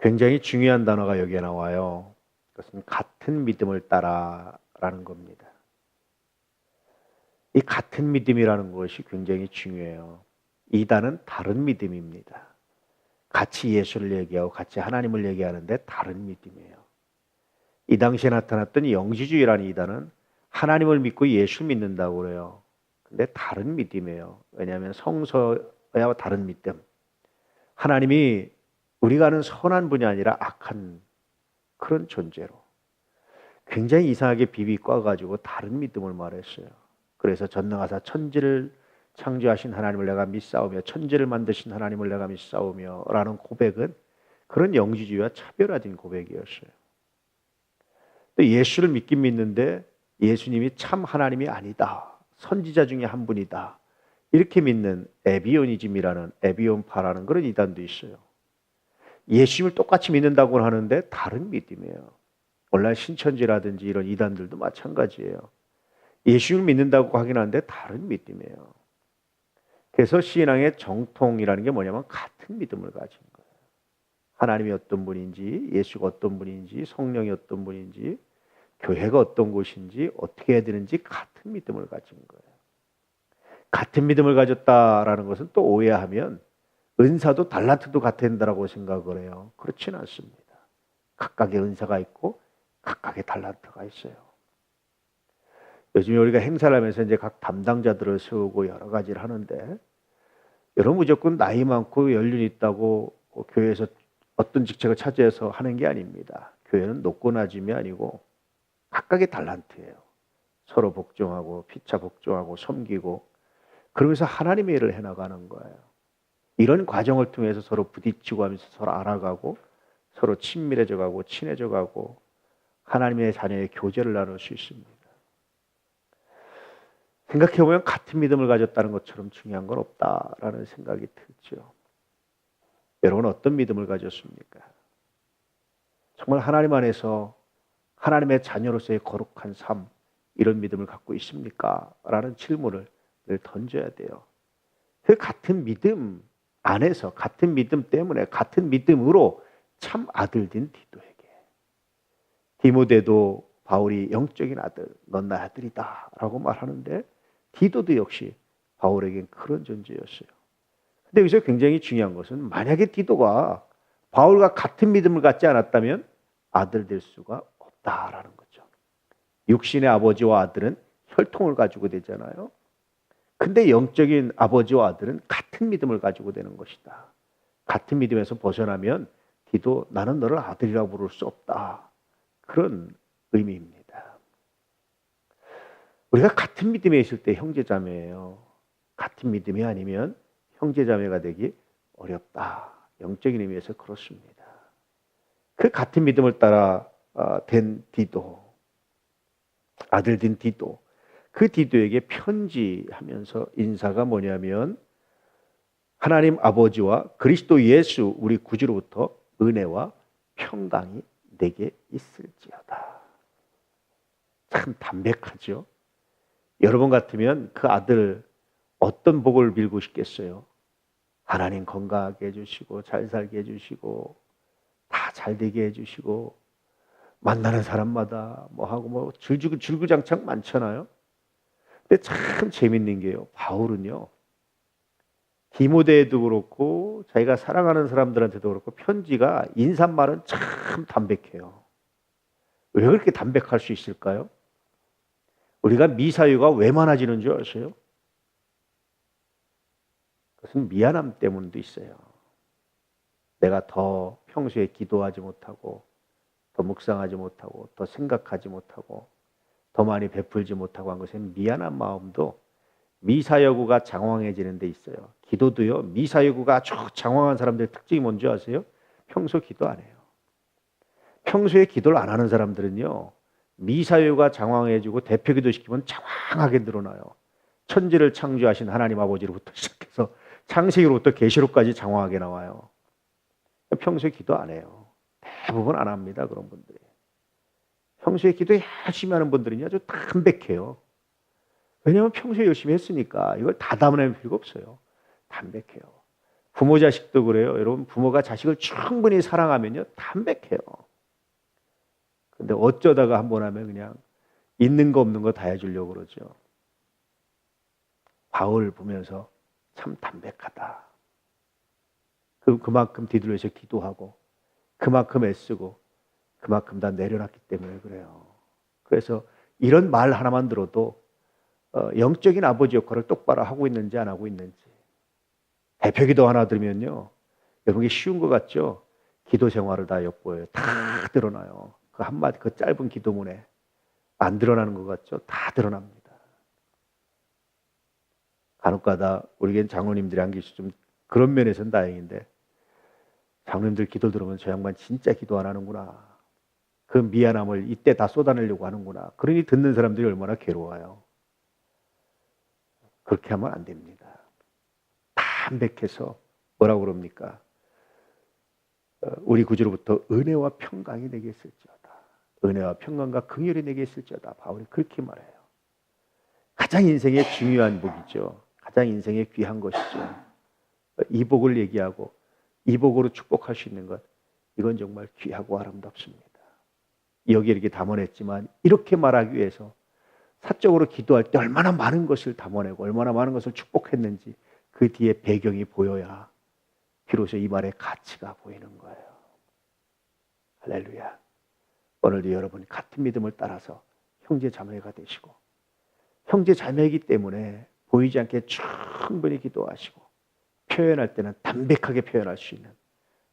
굉장히 중요한 단어가 여기에 나와요. 그것은 같은 믿음을 따라라는 겁니다. 이 같은 믿음이라는 것이 굉장히 중요해요. 이단은 다른 믿음입니다. 같이 예수를 얘기하고 같이 하나님을 얘기하는데 다른 믿음이에요. 이 당시에 나타났던 영지주의라는 이단은 하나님을 믿고 예수를 믿는다고 그래요. 근데 다른 믿음이에요. 왜냐하면 성서와 다른 믿음. 하나님이 우리가 아는 선한 분이 아니라 악한 그런 존재로 굉장히 이상하게 비비과 가지고 다른 믿음을 말했어요. 그래서 전능하사 천지를 창조하신 하나님을 내가 믿사오며 천지를 만드신 하나님을 내가 믿사오며라는 고백은 그런 영지주의와 차별화된 고백이었어요. 또 예수를 믿긴 믿는데 예수님이 참 하나님이 아니다. 선지자 중에 한 분이다. 이렇게 믿는 에비오니즘이라는 에비온파라는 그런 이단도 있어요. 예수님을 똑같이 믿는다고 하는데 다른 믿음이에요. 오늘날 신천지라든지 이런 이단들도 마찬가지예요. 예수님을 믿는다고 하긴 하는데 다른 믿음이에요. 그래서 신앙의 정통이라는 게 뭐냐면 같은 믿음을 가진 거예요. 하나님이 어떤 분인지, 예수가 어떤 분인지, 성령이 어떤 분인지, 교회가 어떤 곳인지, 어떻게 해야 되는지 같은 믿음을 가진 거예요. 같은 믿음을 가졌다라는 것은 또 오해하면 은사도 달란트도 같은다라고 생각을 해요. 그렇지는 않습니다. 각각의 은사가 있고 각각의 달란트가 있어요. 요즘에 우리가 행사를 하면서 이제 각 담당자들을 세우고 여러 가지를 하는데 여러분 무조건 나이 많고 연륜 있다고 교회에서 어떤 직책을 차지해서 하는 게 아닙니다. 교회는 높고 낮음이 아니고 각각의 달란트예요. 서로 복종하고 피차 복종하고 섬기고 그러면서 하나님의 일을 해나가는 거예요. 이런 과정을 통해서 서로 부딪히고 하면서 서로 알아가고 서로 친밀해져 가고 친해져 가고 하나님의 자녀의 교제를 나눌 수 있습니다. 생각해 보면 같은 믿음을 가졌다는 것처럼 중요한 건 없다라는 생각이 들죠. 여러분 어떤 믿음을 가졌습니까? 정말 하나님 안에서 하나님의 자녀로서의 거룩한 삶 이런 믿음을 갖고 있습니까? 라는 질문을 늘 던져야 돼요. 그 같은 믿음 안에서 같은 믿음 때문에 같은 믿음으로 참 아들 된 디도에게 디모데도 바울이 영적인 아들, 넌 나의 아들이다라고 말하는데 디도도 역시 바울에겐 그런 존재였어요. 근데 여기서 굉장히 중요한 것은 만약에 디도가 바울과 같은 믿음을 갖지 않았다면 아들 될 수가 없다라는 거죠. 육신의 아버지와 아들은 혈통을 가지고 되잖아요. 근데 영적인 아버지와 아들은 같은 믿음을 가지고 되는 것이다. 같은 믿음에서 벗어나면 디도 나는 너를 아들이라고 부를 수 없다. 그런 의미입니다. 우리가 같은 믿음에 있을 때 형제자매예요. 같은 믿음이 아니면 형제자매가 되기 어렵다. 영적인 의미에서 그렇습니다. 그 같은 믿음을 따라 어, 된 디도, 아들 된 디도, 그 디도에게 편지하면서 인사가 뭐냐면 하나님 아버지와 그리스도 예수 우리 구주로부터 은혜와 평강이 내게 있을지어다. 참 담백하죠. 여러분 같으면 그 아들 어떤 복을 빌고 싶겠어요? 하나님 건강하게 해주시고 잘 살게 해주시고 다 잘 되게 해주시고 만나는 사람마다 뭐 하고 뭐 줄주 줄구장창 많잖아요. 근데 참 재밌는 게요. 바울은요. 디모데에도 그렇고 자기가 사랑하는 사람들한테도 그렇고 편지가 인사말은 참 담백해요. 왜 그렇게 담백할 수 있을까요? 우리가 미사유가 왜 많아지는 줄 아세요? 그것은 미안함 때문도 있어요. 내가 더 평소에 기도하지 못하고, 더 묵상하지 못하고, 더 생각하지 못하고, 더 많이 베풀지 못하고 한 것은 미안한 마음도 미사여구가 장황해지는 데 있어요. 기도도요, 미사여구가 아주 장황한 사람들의 특징이 뭔지 아세요? 평소 기도 안 해요. 평소에 기도를 안 하는 사람들은요, 미사유가 장황해지고 대표 기도 시키면 장황하게 늘어나요. 천지를 창조하신 하나님 아버지로부터 시작해서 창세기로부터 계시록까지 장황하게 나와요. 평소에 기도 안 해요. 대부분 안 합니다. 그런 분들이. 평소에 기도 열심히 하는 분들은 아주 담백해요. 왜냐하면 평소에 열심히 했으니까 이걸 다 담아낼 필요가 없어요. 담백해요. 부모 자식도 그래요. 여러분 부모가 자식을 충분히 사랑하면요 담백해요. 근데 어쩌다가 한 번 하면 그냥 있는 거 없는 거 다 해주려고 그러죠. 바울 보면서 참 담백하다. 그 그만큼 뒤돌려서 기도하고 그만큼 애쓰고 그만큼 다 내려놨기 때문에 그래요. 그래서 이런 말 하나만 들어도 어, 영적인 아버지 역할을 똑바로 하고 있는지 안 하고 있는지 대표 기도 하나 들으면요. 여러분 이 쉬운 것 같죠? 기도 생활을 다 엿보여요. 다 드러나요. 그 한마디 그 짧은 기도문에 안 드러나는 것 같죠? 다 드러납니다. 간혹 가다 우리겐 장로님들이 한 계시 좀 그런 면에서는 다행인데 장로님들 기도 들으면 저 양반 진짜 기도 안 하는구나. 그 미안함을 이때 다 쏟아내려고 하는구나. 그러니 듣는 사람들이 얼마나 괴로워요. 그렇게 하면 안 됩니다. 담백해서 뭐라고 그럽니까? 어, 우리 구주로부터 은혜와 평강이 내게 있을지어다. 은혜와 평강과 긍휼이 내게 있을지어다. 바울이 그렇게 말해요. 가장 인생의 중요한 복이죠. 가장 인생의 귀한 것이죠. 이 복을 얘기하고 이 복으로 축복할 수 있는 것 이건 정말 귀하고 아름답습니다. 여기 이렇게 담아냈지만 이렇게 말하기 위해서 사적으로 기도할 때 얼마나 많은 것을 담아내고 얼마나 많은 것을 축복했는지 그 뒤에 배경이 보여야 비로소 이 말의 가치가 보이는 거예요. 할렐루야. 오늘도 여러분 같은 믿음을 따라서 형제 자매가 되시고 형제 자매이기 때문에 보이지 않게 충분히 기도하시고 표현할 때는 담백하게 표현할 수 있는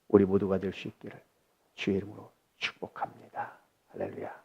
우리 모두가 될 수 있기를 주의 이름으로 축복합니다. 할렐루야.